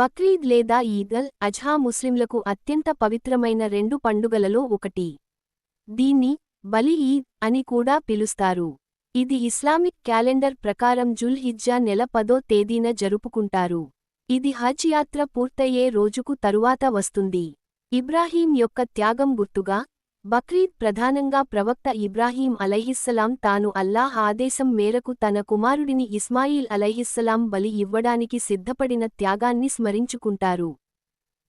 బక్రీద్ లేదా ఈదల్ అజ్హా ముస్లింలకు అత్యంత పవిత్రమైన రెండు పండుగలలో ఒకటి. దీన్ని బలి ఈద్ అని కూడా పిలుస్తారు. ఇది ఇస్లామిక్ క్యాలెండర్ ప్రకారం జుల్ హిజ్జా నెల పదో తేదీన జరుపుకుంటారు. ఇది హజ్ యాత్ర పూర్తయ్యే రోజుకు తరువాత వస్తుంది. ఇబ్రాహీం యొక్క త్యాగం గుర్తుగా బక్రీద్ ప్రధానంగా ప్రవక్త ఇబ్రాహీం అలైహిస్సలాం తాను అల్లాహ్ ఆదేశం మేరకు తన కుమారుడిని ఇస్మాయిల్ అలైహిస్సలాం బలి ఇవ్వడానికి సిద్ధపడిన త్యాగాన్ని స్మరించుకుంటారు.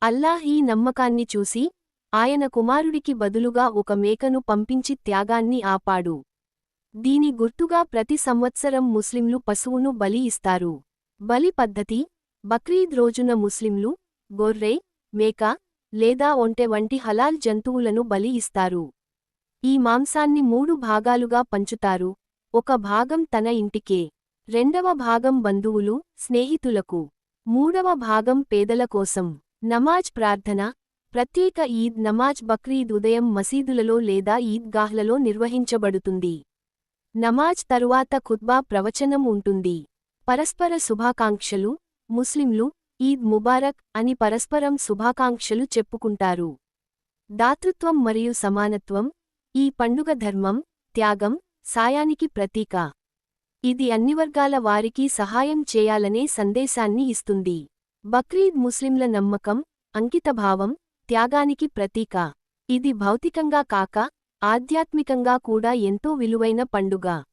అల్లాహ్ ఈ నమ్మకాన్ని చూసి ఆయన కుమారుడికి బదులుగా ఒక మేకను పంపించి త్యాగాన్ని ఆపాడు. దీని గుర్తుగా ప్రతి సంవత్సరం ముస్లింలు పశువును బలి ఇస్తారు. బలి పద్ధతి బక్రీద్ రోజున ముస్లింలు గొర్రె మేక లేదా ఒంటె వంటి హలాల్ జంతువులను బలి ఇస్తారు. ఈ మాంసాన్ని మూడు భాగాలుగా పంచుతారు. ఒక భాగం తన ఇంటికే. రెండవ భాగం బంధువులు స్నేహితులకు. మూడవ భాగం పేదల కోసం. నమాజ్ ప్రార్థన. ప్రత్యేక ఈద్ నమాజ్ బక్రీద్ ఉదయం మసీదులలో లేదా ఈద్గాహ్లలో నిర్వహించబడుతుంది. నమాజ్ తరువాత ఖుత్బా ప్రవచనం ఉంటుంది. పరస్పర శుభాకాంక్షలు ముస్లింలు ఈద్ ముబారక్ అని పరస్పరం శుభాకాంక్షలు చెప్పుకుంటారు. దాతృత్వం మరియు సమానత్వం ఈ పండుగ ధర్మం త్యాగం సాయానికి ప్రతీక. ఇది అన్ని వర్గాల వారికి సహాయం చేయాలనే సందేశాన్ని ఇస్తుంది. బక్రీద్ ముస్లింల నమ్మకం అంకితభావం త్యాగానికి ప్రతీక. ఇది భౌతికంగా కాక ఆధ్యాత్మికంగా కూడా ఎంతో విలువైన పండుగ.